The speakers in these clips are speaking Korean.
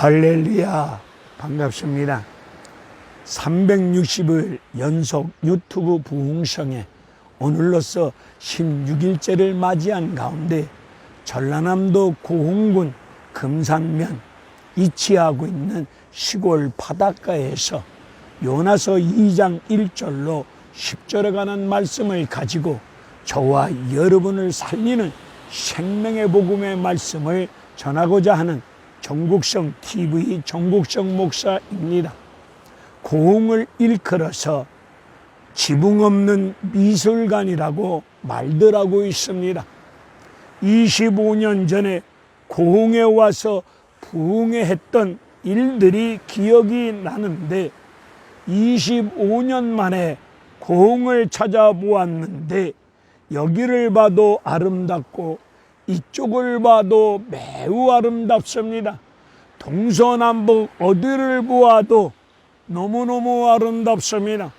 할렐루야 반갑습니다. 360일 연속 유튜브 부흥성에 오늘로서 16일째를 맞이한 가운데 전라남도 고흥군 금산면 이치하고 있는 시골 바닷가에서 요나서 2장 1절로 10절에 관한 말씀을 가지고 저와 여러분을 살리는 생명의 복음의 말씀을 전하고자 하는 정국성 TV 정국성 목사입니다. 고흥을 일컬어서 지붕 없는 미술관이라고 말들 하고 있습니다. 25년 전에 고흥에 와서 부흥회 했던 일들이 기억이 나는데 25년 만에 고흥을 찾아보았는데 여기를 봐도 아름답고 이쪽을 봐도 매우 아름답습니다. 동서남북 어디를 보아도 너무너무 아름답습니다.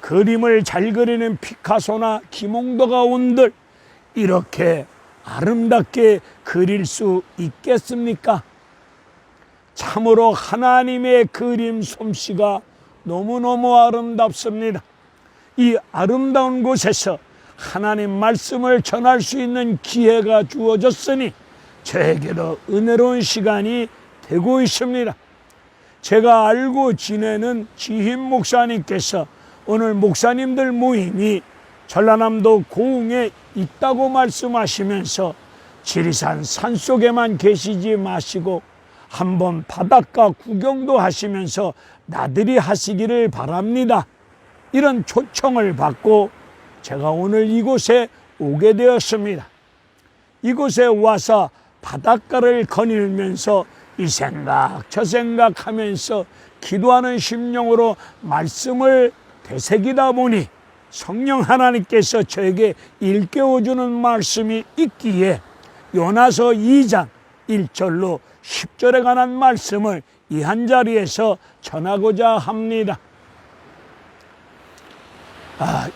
그림을 잘 그리는 피카소나 김홍도가 온들 이렇게 아름답게 그릴 수 있겠습니까? 참으로 하나님의 그림 솜씨가 너무너무 아름답습니다. 이 아름다운 곳에서 하나님 말씀을 전할 수 있는 기회가 주어졌으니 저에게도 은혜로운 시간이 되고 있습니다. 제가 알고 지내는 지흰 목사님께서 오늘 목사님들 모임이 전라남도 고흥에 있다고 말씀하시면서 지리산 산 속에만 계시지 마시고 한번 바닷가 구경도 하시면서 나들이 하시기를 바랍니다. 이런 초청을 받고 제가 오늘 이곳에 오게 되었습니다. 이곳에 와서 바닷가를 거닐면서 이 생각 저 생각 하면서 기도하는 심령으로 말씀을 되새기다 보니 성령 하나님께서 저에게 일깨워주는 말씀이 있기에 요나서 2장 1절로 10절에 관한 말씀을 이 한 자리에서 전하고자 합니다. 아,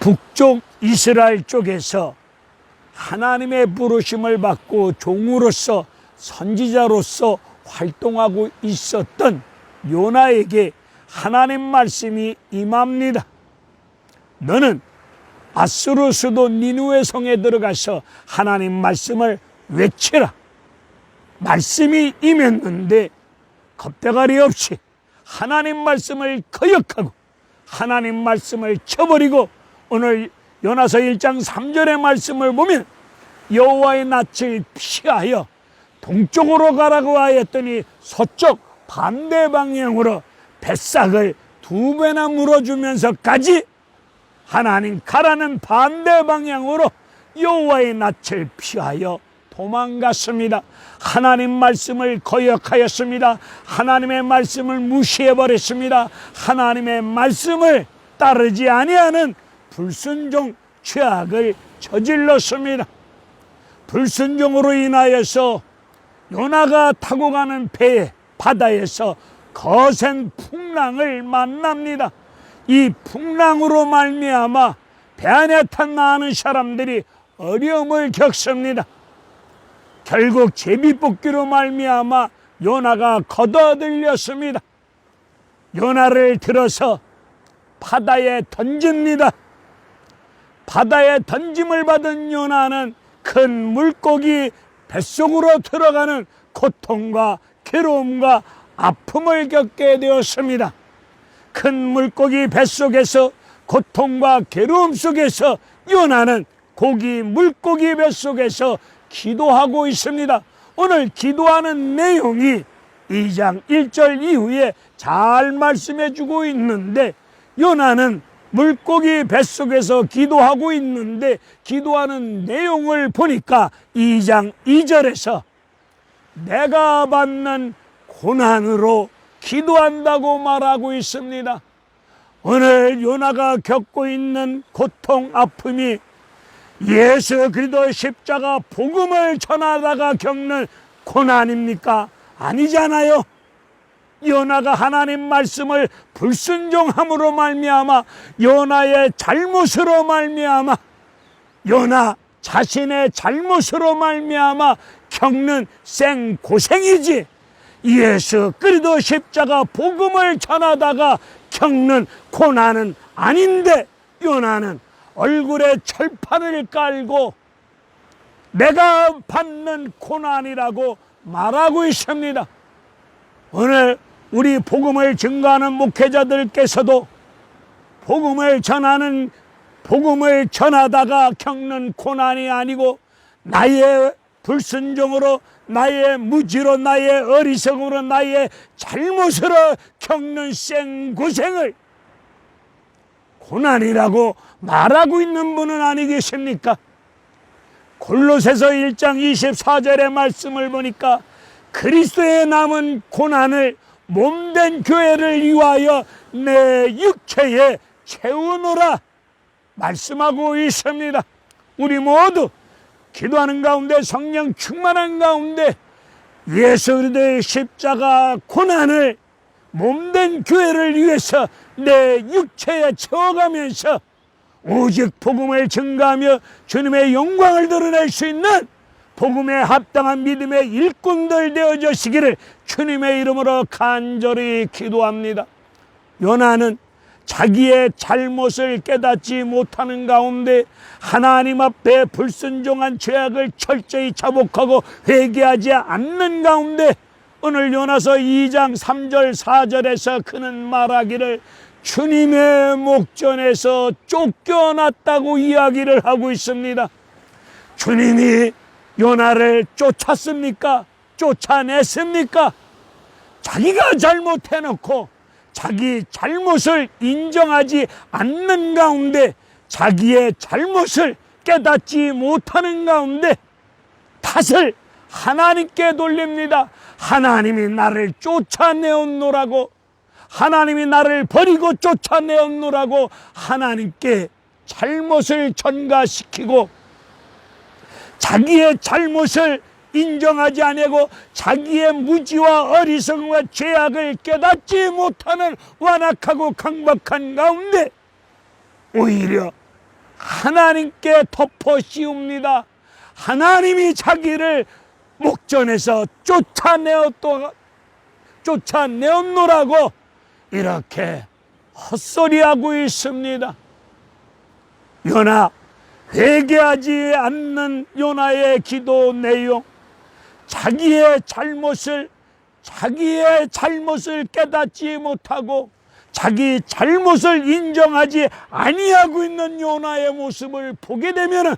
북쪽 이스라엘 쪽에서 하나님의 부르심을 받고 종으로서 선지자로서 활동하고 있었던 요나에게 하나님 말씀이 임합니다. 너는 아수르 수도 니누의 성에 들어가서 하나님 말씀을 외치라. 말씀이 임했는데 겁대가리 없이 하나님 말씀을 거역하고 하나님 말씀을 쳐버리고 오늘 요나서 1장 3절의 말씀을 보면 여호와의 낯을 피하여 동쪽으로 가라고 하였더니 서쪽 반대 방향으로 뱃삭을 두 배나 물어주면서까지 하나님 가라는 반대 방향으로 여호와의 낯을 피하여 도망갔습니다. 하나님 말씀을 거역하였습니다. 하나님의 말씀을 무시해 버렸습니다. 하나님의 말씀을 따르지 아니하는 불순종 죄악을 저질렀습니다. 불순종으로 인하여서 요나가 타고 가는 배에 바다에서 거센 풍랑을 만납니다. 이 풍랑으로 말미암아 배 안에 탄 많은 사람들이 어려움을 겪습니다. 결국 제비뽑기로 말미암아 요나가 걷어들렸습니다. 요나를 들어서 바다에 던집니다. 바다에 던짐을 받은 요나는 큰 물고기 뱃속으로 들어가는 고통과 괴로움과 아픔을 겪게 되었습니다. 큰 물고기 뱃속에서 고통과 괴로움 속에서 요나는 고기 물고기 뱃속에서 기도하고 있습니다. 오늘 기도하는 내용이 2장 1절 이후에 잘 말씀해 주고 있는데 요나는 물고기 뱃속에서 기도하고 있는데 기도하는 내용을 보니까 2장 2절에서 내가 받는 고난으로 기도한다고 말하고 있습니다. 오늘 요나가 겪고 있는 고통, 아픔이 예수 그리스도의 십자가 복음을 전하다가 겪는 고난입니까? 아니잖아요. 요나가 하나님 말씀을 불순종함으로 말미암아 요나의 잘못으로 말미암아 요나 자신의 잘못으로 말미암아 겪는 생 고생이지 예수 그리도 십자가 복음을 전하다가 겪는 고난은 아닌데 요나는 얼굴에 철판을 깔고 내가 받는 고난이라고 말하고 있습니다. 오늘 우리 복음을 증거하는 목회자들께서도 복음을 전하는 복음을 전하다가 겪는 고난이 아니고 나의 불순종으로 나의 무지로 나의 어리석음으로 나의 잘못으로 겪는 생고생을 고난이라고 말하고 있는 분은 아니 계십니까? 골로새서 1장 24절의 말씀을 보니까 그리스도의 남은 고난을 몸된 교회를 위하여 내 육체에 채우노라 말씀하고 있습니다. 우리 모두 기도하는 가운데 성령 충만한 가운데 예수 그리스도의 십자가 고난을 몸된 교회를 위해서 내 육체에 채워가면서 오직 복음을 증가하며 주님의 영광을 드러낼 수 있는 복음에 합당한 믿음의 일꾼들 되어주시기를 주님의 이름으로 간절히 기도합니다. 요나는 자기의 잘못을 깨닫지 못하는 가운데 하나님 앞에 불순종한 죄악을 철저히 자복하고 회개하지 않는 가운데 오늘 요나서 2장 3절 4절에서 그는 말하기를 주님의 목전에서 쫓겨났다고 이야기를 하고 있습니다. 주님이 요나를 쫓았습니까? 쫓아냈습니까? 자기가 잘못해놓고 자기 잘못을 인정하지 않는 가운데 자기의 잘못을 깨닫지 못하는 가운데 탓을 하나님께 돌립니다. 하나님이 나를 쫓아내었노라고 하나님이 나를 버리고 쫓아내었노라고 하나님께 잘못을 전가시키고 자기의 잘못을 인정하지 아니고 자기의 무지와 어리석음과 죄악을 깨닫지 못하는 완악하고 강박한 가운데 오히려 하나님께 덮어 씌웁니다. 하나님이 자기를 목전에서 쫓아내었도 쫓아내었노라고 이렇게 헛소리하고 있습니다. 요나 회개하지 않는 요나의 기도 내용 자기의 잘못을 자기의 잘못을 깨닫지 못하고 자기 잘못을 인정하지 아니하고 있는 요나의 모습을 보게 되면은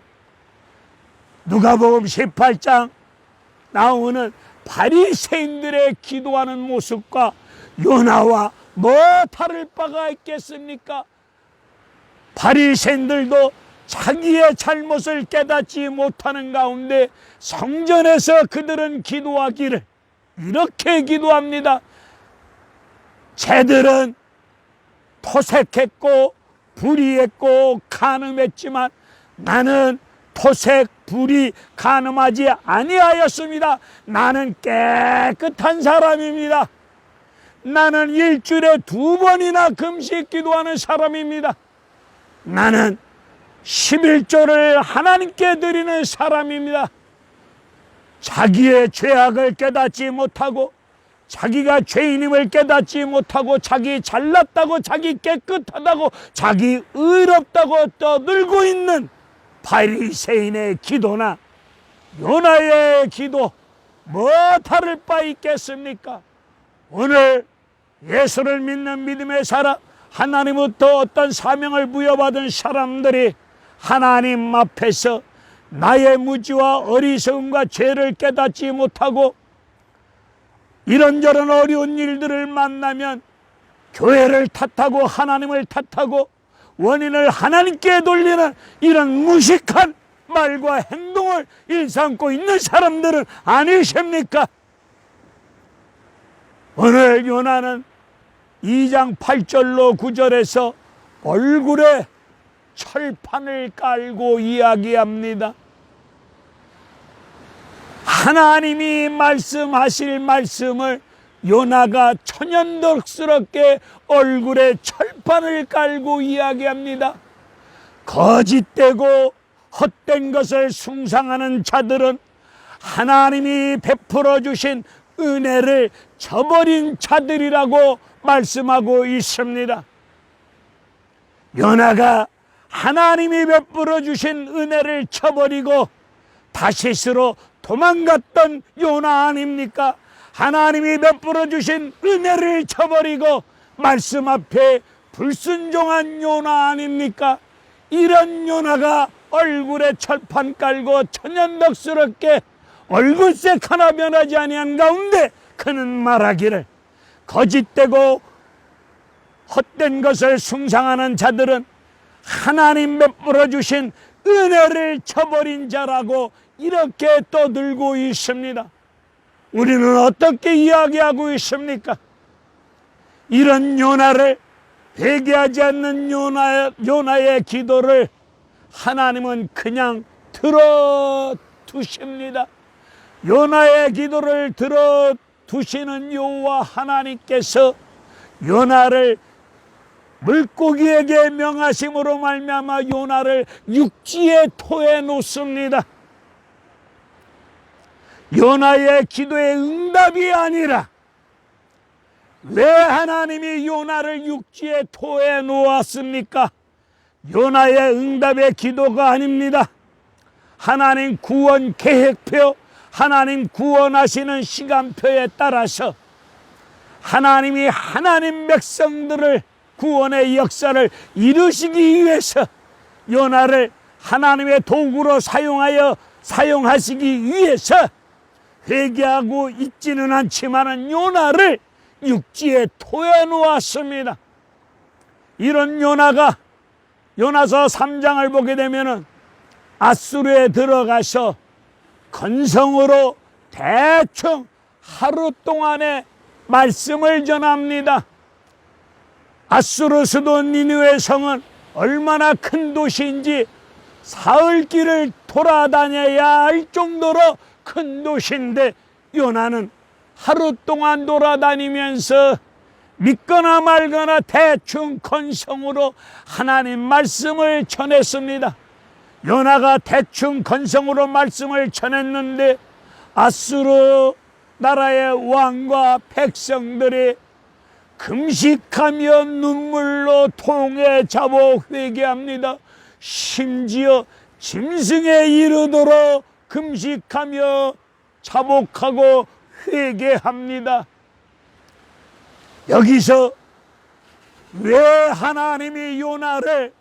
누가복음 18장 나오는 바리새인들의 기도하는 모습과 요나와 뭐 다를 바가 있겠습니까? 바리새인들도 자기의 잘못을 깨닫지 못하는 가운데 성전에서 그들은 기도하기를 이렇게 기도합니다. 쟤들은 토색했고 불의했고 간음했지만 나는 토색 불의 간음하지 아니하였습니다. 나는 깨끗한 사람입니다. 나는 일주일에 두 번이나 금식 기도하는 사람입니다. 나는 11조를 하나님께 드리는 사람입니다. 자기의 죄악을 깨닫지 못하고 자기가 죄인임을 깨닫지 못하고 자기 잘났다고 자기 깨끗하다고 자기 의롭다고 떠들고 있는 바리새인의 기도나 요나의 기도 뭐 다를 바 있겠습니까? 오늘 예수를 믿는 믿음의 사람 하나님부터 어떤 사명을 부여받은 사람들이 하나님 앞에서 나의 무지와 어리석음과 죄를 깨닫지 못하고 이런저런 어려운 일들을 만나면 교회를 탓하고 하나님을 탓하고 원인을 하나님께 돌리는 이런 무식한 말과 행동을 일삼고 있는 사람들은 아니십니까? 오늘 요나는 2장 8절로 9절에서 얼굴에 철판을 깔고 이야기합니다. 하나님이 말씀하실 말씀을 요나가 천연덕스럽게 얼굴에 철판을 깔고 이야기합니다. 거짓되고 헛된 것을 숭상하는 자들은 하나님이 베풀어 주신 은혜를 저버린 자들이라고 말씀하고 있습니다. 요나가 하나님이 베풀어 주신 은혜를 쳐버리고 다시스로 도망갔던 요나 아닙니까? 하나님이 베풀어 주신 은혜를 쳐버리고 말씀 앞에 불순종한 요나 아닙니까? 이런 요나가 얼굴에 철판 깔고 천연덕스럽게 얼굴색 하나 변하지 아니한 가운데 그는 말하기를 거짓되고 헛된 것을 숭상하는 자들은 하나님 베풀어 주신 은혜를 쳐버린 자라고 이렇게 떠들고 있습니다. 우리는 어떻게 이야기하고 있습니까? 이런 요나를 회개하지 않는 요나, 요나의 기도를 하나님은 그냥 들어두십니다. 요나의 기도를 들어두시는 여호와 하나님께서 요나를 물고기에게 명하심으로 말미암아 요나를 육지에 토해 놓습니다. 요나의 기도의 응답이 아니라 왜 하나님이 요나를 육지에 토해 놓았습니까? 요나의 응답의 기도가 아닙니다. 하나님 구원 계획표, 하나님 구원하시는 시간표에 따라서 하나님이 하나님 백성들을 구원의 역사를 이루시기 위해서 요나를 하나님의 도구로 사용하여 사용하시기 위해서 회개하고 있지는 않지만은 요나를 육지에 토해 놓았습니다. 이런 요나가 요나서 3장을 보게 되면은 아수르에 들어가서 건성으로 대충 하루 동안의 말씀을 전합니다. 아수르 수도 니누의 성은 얼마나 큰 도시인지 사흘 길을 돌아다녀야 할 정도로 큰 도시인데 요나는 하루 동안 돌아다니면서 믿거나 말거나 대충 건성으로 하나님 말씀을 전했습니다. 요나가 대충 건성으로 말씀을 전했는데 아수르 나라의 왕과 백성들이 금식하며 눈물로 통에 잡아 회개합니다. 심지어 짐승에 이르도록 금식하며 자복하고 회개합니다. 여기서 왜 하나님이 요나를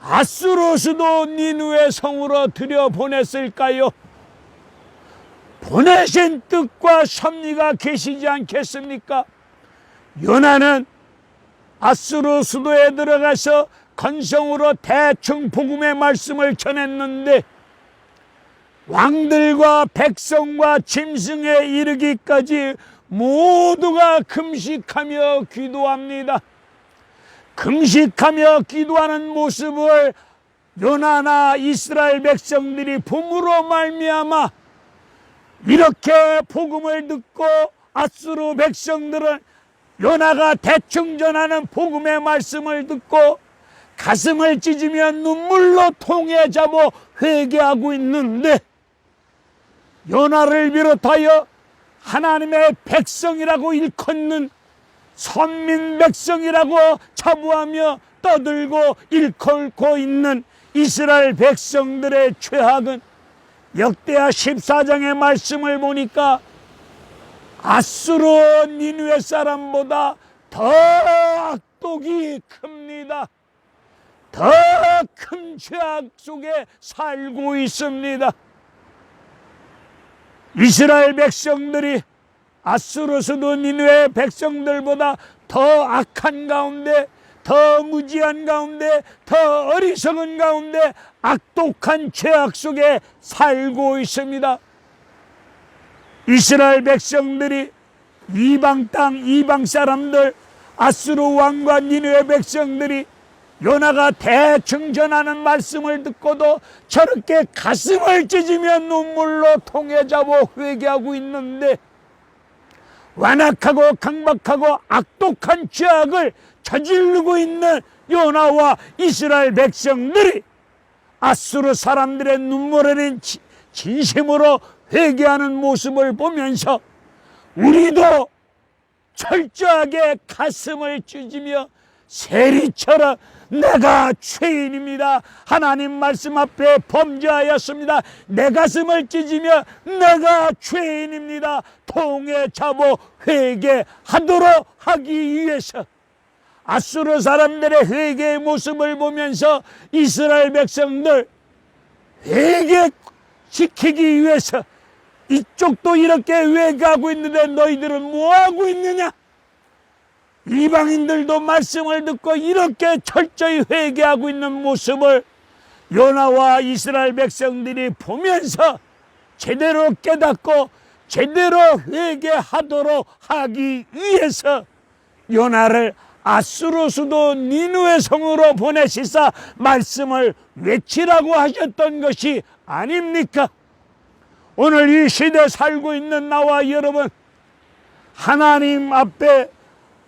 아수로스도 니누의 성으로 들여보냈을까요? 보내신 뜻과 섭리가 계시지 않겠습니까? 요나는 아수르 수도에 들어가서 건성으로 대충 복음의 말씀을 전했는데 왕들과 백성과 짐승에 이르기까지 모두가 금식하며 기도합니다. 금식하며 기도하는 모습을 요나나 이스라엘 백성들이 봄으로 말미암아 이렇게 복음을 듣고 아수르 백성들은 요나가 대충 전하는 복음의 말씀을 듣고 가슴을 찢으며 눈물로 통해 잡아 회개하고 있는데 요나를 비롯하여 하나님의 백성이라고 일컫는 선민 백성이라고 자부하며 떠들고 일컬고 있는 이스라엘 백성들의 죄악은 역대하 14장의 말씀을 보니까 아수르 니누의 사람보다 더 악독이 큽니다. 더 큰 죄악 속에 살고 있습니다. 이스라엘 백성들이 아수르 수도 니누의 백성들보다 더 악한 가운데 더 무지한 가운데 더 어리석은 가운데 악독한 죄악 속에 살고 있습니다. 이스라엘 백성들이 이방 땅 이방 사람들 아수르 왕과 니누의 백성들이 요나가 대충 전하는 말씀을 듣고도 저렇게 가슴을 찢으며 눈물로 통해 잡아 회개하고 있는데 완악하고 강박하고 악독한 죄악을 저지르고 있는 요나와 이스라엘 백성들이 아수르 사람들의 눈물을 진심으로 회개하는 모습을 보면서 우리도 철저하게 가슴을 찢으며 세리처럼 내가 죄인입니다. 하나님 말씀 앞에 범죄하였습니다. 내 가슴을 찢으며 내가 죄인입니다. 통에 잡어 회개하도록 하기 위해서 아수르 사람들의 회개의 모습을 보면서 이스라엘 백성들 회개 시키기 위해서 이쪽도 이렇게 회개하고 있는데 너희들은 뭐하고 있느냐? 이방인들도 말씀을 듣고 이렇게 철저히 회개하고 있는 모습을 요나와 이스라엘 백성들이 보면서 제대로 깨닫고 제대로 회개하도록 하기 위해서 요나를 아수르 수도 니누의 성으로 보내시사 말씀을 외치라고 하셨던 것이 아닙니까? 오늘 이 시대 살고 있는 나와 여러분 하나님 앞에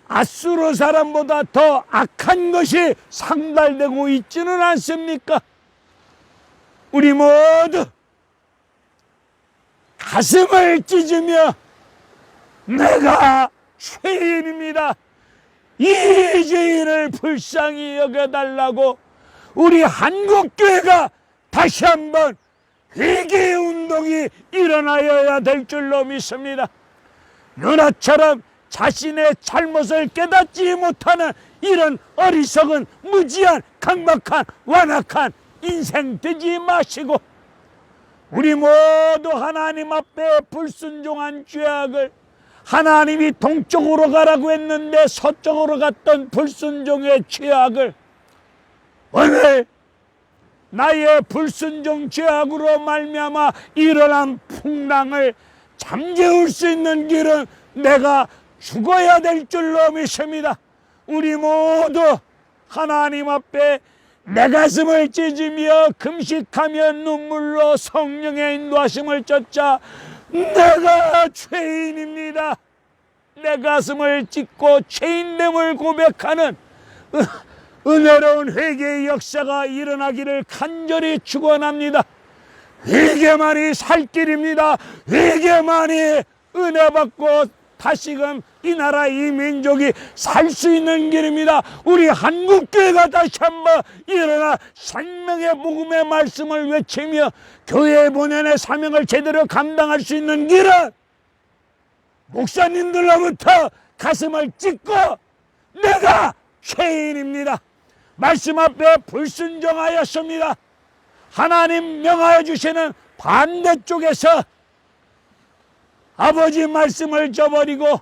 아수르 사람보다 더 악한 것이 상달되고 있지는 않습니까? 우리 모두 가슴을 찢으며 내가 죄인입니다. 이 죄인을 불쌍히 여겨달라고 우리 한국교회가 다시 한번 회개 운동이 일어나야 될 줄로 믿습니다. 요나처럼 자신의 잘못을 깨닫지 못하는 이런 어리석은 무지한 강박한 완악한 인생 되지 마시고 우리 모두 하나님 앞에 불순종한 죄악을 하나님이 동쪽으로 가라고 했는데 서쪽으로 갔던 불순종의 죄악을 오늘 나의 불순종 죄악으로 말미암아 일어난 풍랑을 잠재울 수 있는 길은 내가 죽어야 될 줄로 믿습니다. 우리 모두 하나님 앞에 내 가슴을 찢으며 금식하며 눈물로 성령의 인도하심을 쫓자 내가 죄인입니다. 내 가슴을 찢고 죄인됨을 고백하는 은- 은혜로운 회개의 역사가 일어나기를 간절히 축원합니다. 회개만이 살 길입니다. 회개만이 은혜 받고 다시금 이 나라 이 민족이 살 수 있는 길입니다. 우리 한국 교회가 다시 한번 일어나 생명의 복음의 말씀을 외치며 교회 본연의 사명을 제대로 감당할 수 있는 길은 목사님들로부터 가슴을 찢고 내가 죄인입니다. 말씀 앞에 불순종하였습니다. 하나님 명하여 주시는 반대쪽에서 아버지 말씀을 저버리고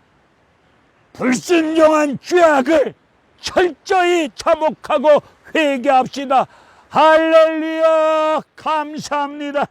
불순종한 죄악을 철저히 자복하고 회개합시다. 할렐루야 감사합니다.